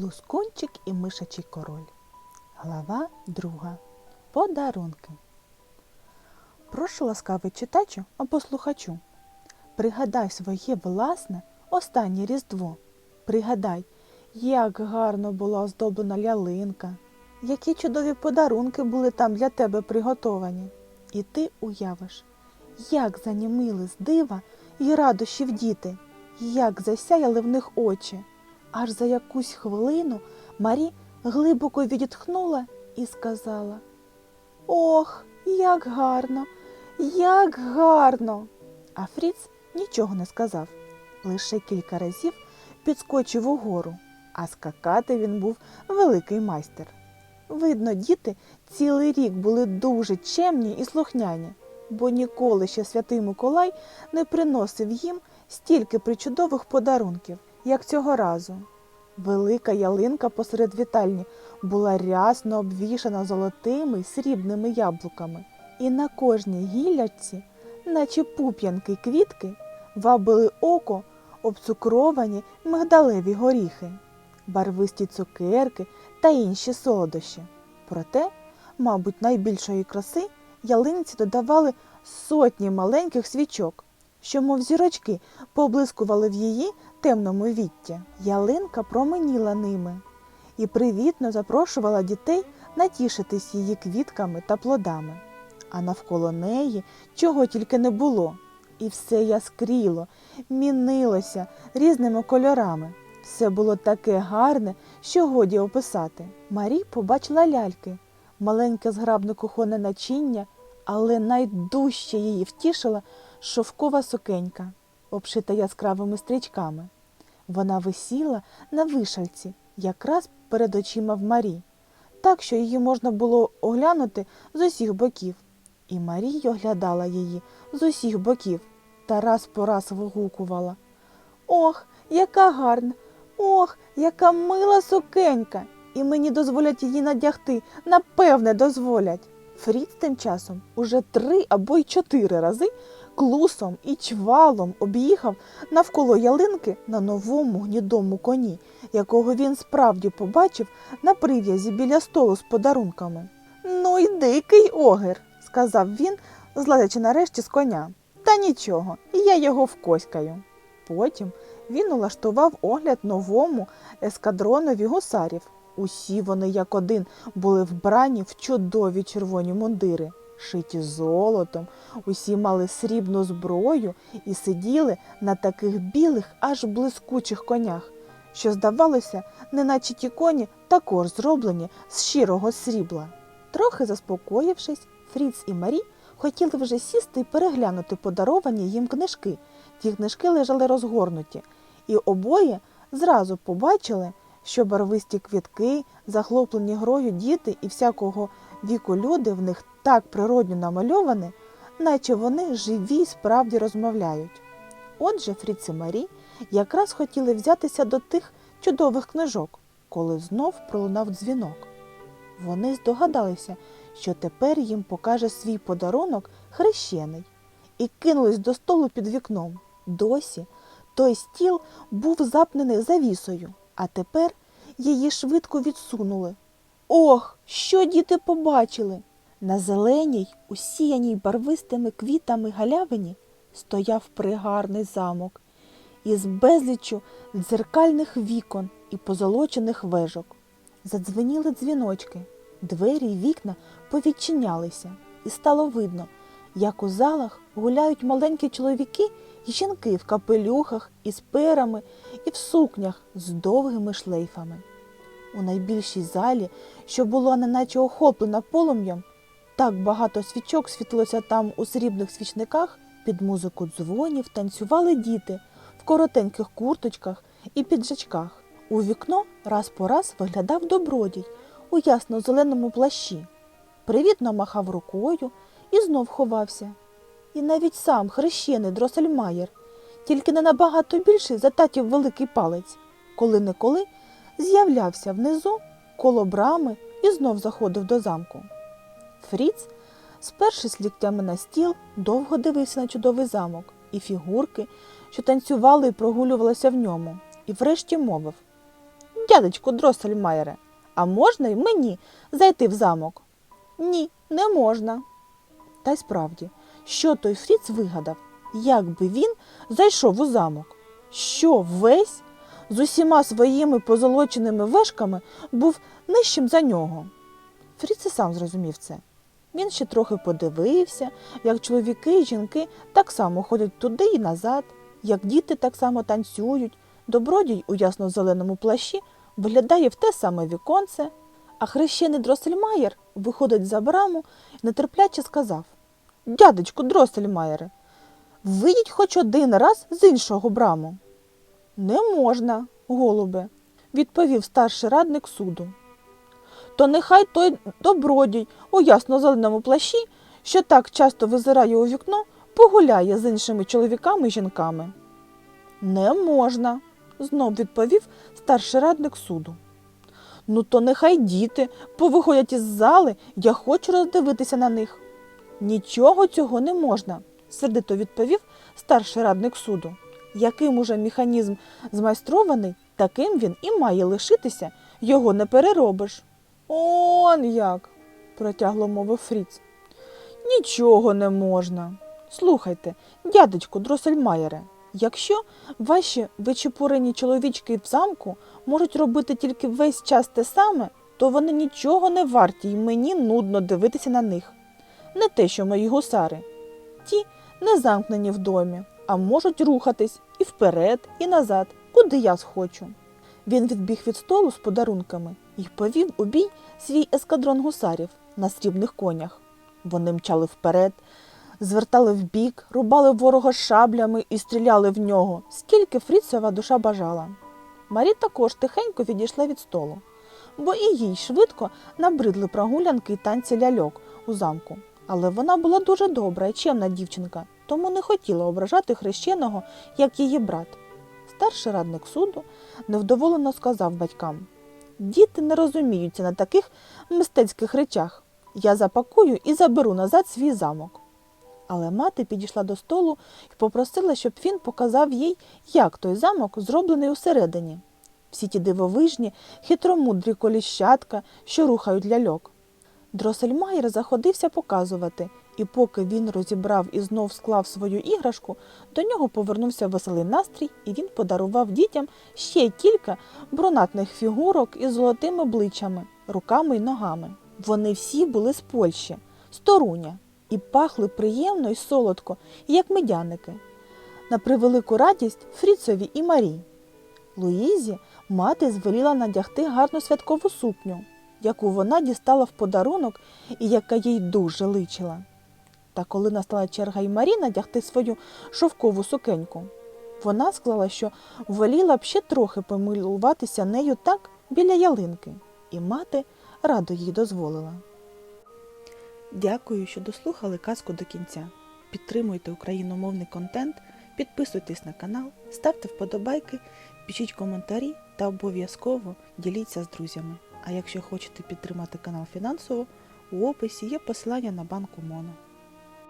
Лускунчик і мишачий король. Глава друга. Подарунки. Прошу ласкавий читачу або слухачу. Пригадай своє власне останнє різдво. Пригадай, як гарно була оздоблена лялинка, які чудові подарунки були там для тебе приготовані. І ти уявиш, як занімили з дива і радощів діти, як засяяли в них очі. Аж за якусь хвилину Марі глибоко відітхнула і сказала Ох, як гарно, як гарно. А Фріц нічого не сказав, лише кілька разів підскочив угору, а скакати він був великий майстер. Видно, діти цілий рік були дуже чемні і слухняні, бо ніколи ще святий Миколай не приносив їм стільки причудових подарунків, як цього разу. Велика ялинка посеред вітальні була рясно обвішана золотими й срібними яблуками, і на кожній гіллячці, наче пуп'янки квітки, вабили око обцукровані мигдалеві горіхи, барвисті цукерки та інші солодощі. Проте, мабуть, найбільшої краси ялинці додавали сотні маленьких свічок, що, мов зірочки, поблискували в її темному вітті. Ялинка променіла ними і привітно запрошувала дітей натішитись її квітками та плодами. А навколо неї чого тільки не було, і все яскріло, мінилося різними кольорами. Все було таке гарне, що годі описати. Марі побачила ляльки, маленьке зграбне кухонне начиння, але найдужче її втішила шовкова сукенька, обшита яскравими стрічками. Вона висіла на вишальці, якраз перед очима в Марі, так що її можна було оглянути з усіх боків. І Марія оглядала її з усіх боків та раз по раз вигукувала Ох, яка гарна! Ох, яка мила сукенька! І мені дозволять її надягти, напевне, дозволять. Фріц тим часом уже три або й чотири рази клусом і чвалом об'їхав навколо ялинки на новому гнідому коні, якого він справді побачив на прив'язі біля столу з подарунками. Ну й дикий огір, сказав він, злазячи нарешті з коня. Та нічого, я його вкоськаю. Потім він улаштував огляд новому ескадронові гусарів. Усі вони, як один, були вбрані в чудові червоні мундири, шиті золотом, усі мали срібну зброю і сиділи на таких білих, аж блискучих конях, що, здавалося, неначе ті коні також зроблені з щирого срібла. Трохи заспокоївшись, Фріц і Марі хотіли вже сісти і переглянути подаровані їм книжки. Ті книжки лежали розгорнуті, і обоє зразу побачили, що барвисті квітки, захлоплені грою діти і всякого віку люди в них так природньо намальовані, наче вони живі й справді розмовляють. Отже, Фріц Марі якраз хотіли взятися до тих чудових книжок, коли знов пролунав дзвінок. Вони здогадалися, що тепер їм покаже свій подарунок хрещений, і кинулись до столу під вікном. Досі той стіл був запнений завісою, а тепер її швидко відсунули. Ох, що діти побачили! На зеленій, усіяній барвистими квітами галявині стояв пригарний замок із безліччю дзеркальних вікон і позолочених вежок. Задзвеніли дзвіночки, двері й вікна повідчинялися, і стало видно, як у залах гуляють маленькі чоловіки і жінки в капелюхах із перами і в сукнях з довгими шлейфами. У найбільшій залі, що була неначе охоплена полум'ям, так багато свічок світилося там у срібних свічниках, під музику дзвонів танцювали діти в коротеньких курточках і піджачках. У вікно раз по раз виглядав добродій у ясно-зеленому плащі. Привітно махав рукою і знов ховався. І навіть сам хрещений Дросельмаєр, тільки не набагато більший за татів великий палець, коли неколи з'являвся внизу коло брами і знов заходив до замку. Фріц, спершись ліктями на стіл, довго дивився на чудовий замок і фігурки, що танцювали і прогулювалися в ньому, і врешті мовив Дядечку Дроссельмайере, а можна й мені зайти в замок? Ні, не можна. Та й справді, що той Фріц вигадав, як би він зайшов у замок? Що весь з усіма своїми позолоченими вешками був нижчим за нього? Фріц і сам зрозумів це. Він ще трохи подивився, як чоловіки і жінки так само ходять туди і назад, як діти так само танцюють, добродій у ясно-зеленому плащі виглядає в те саме віконце, а хрещений Дроссельмаєр виходить за браму і нетерпляче сказав Дядечку Дроссельмаєре, вийдіть хоч один раз з іншого браму. Не можна, голубе, відповів старший радник суду. То нехай той добродій у ясно-зеленому плащі, що так часто визирає у вікно, погуляє з іншими чоловіками і жінками. Не можна, знов відповів старший радник суду. Ну, то нехай діти повиходять із зали, я хочу роздивитися на них. Нічого цього не можна, сердито відповів старший радник суду. Яким уже механізм змайстрований, таким він і має лишитися, його не переробиш. Он як, протягло мовив Фріц. Нічого не можна. Слухайте, дядечку Дросельмаєре, якщо ваші вичепурені чоловічки в замку можуть робити тільки весь час те саме, то вони нічого не варті, і мені нудно дивитися на них. Не те, що мої гусари. Ті не замкнені в домі, а можуть рухатись і вперед, і назад, куди я схочу. Він відбіг від столу з подарунками і повів у бій свій ескадрон гусарів на срібних конях. Вони мчали вперед, звертали вбік, рубали ворога шаблями і стріляли в нього, скільки Фріцова душа бажала. Марі також тихенько відійшла від столу, бо і їй швидко набридли прогулянки й танці ляльок у замку. Але вона була дуже добра і чемна дівчинка, тому не хотіла ображати хрещеного, як її брат. Старший радник суду невдоволено сказав батькам Діти не розуміються на таких мистецьких речах. Я запакую і заберу назад свій замок. Але мати підійшла до столу і попросила, щоб він показав їй, як той замок зроблений усередині. Всі ті дивовижні, хитромудрі коліщатка, що рухають ляльок. Дросельмайер заходився показувати, і поки він розібрав і знов склав свою іграшку, до нього повернувся веселий настрій, і він подарував дітям ще кілька брунатних фігурок із золотими обличчями, руками й ногами. Вони всі були з Польщі, з Торуня, і пахли приємно й солодко, як медяники. На превелику радість Фріцові і Марі. Луїзі мати звеліла надягти гарну святкову сукню, яку вона дістала в подарунок і яка їй дуже личила. Та коли настала черга й Марі надягти свою шовкову сукеньку, вона склала, що воліла б ще трохи помилуватися нею так біля ялинки, і мати радо їй дозволила. Дякую, що дослухали казку до кінця. Підтримуйте україномовний контент, підписуйтесь на канал, ставте вподобайки, пишіть коментарі та обов'язково діліться з друзями. А якщо хочете підтримати канал фінансово, у описі є посилання на банку Моно.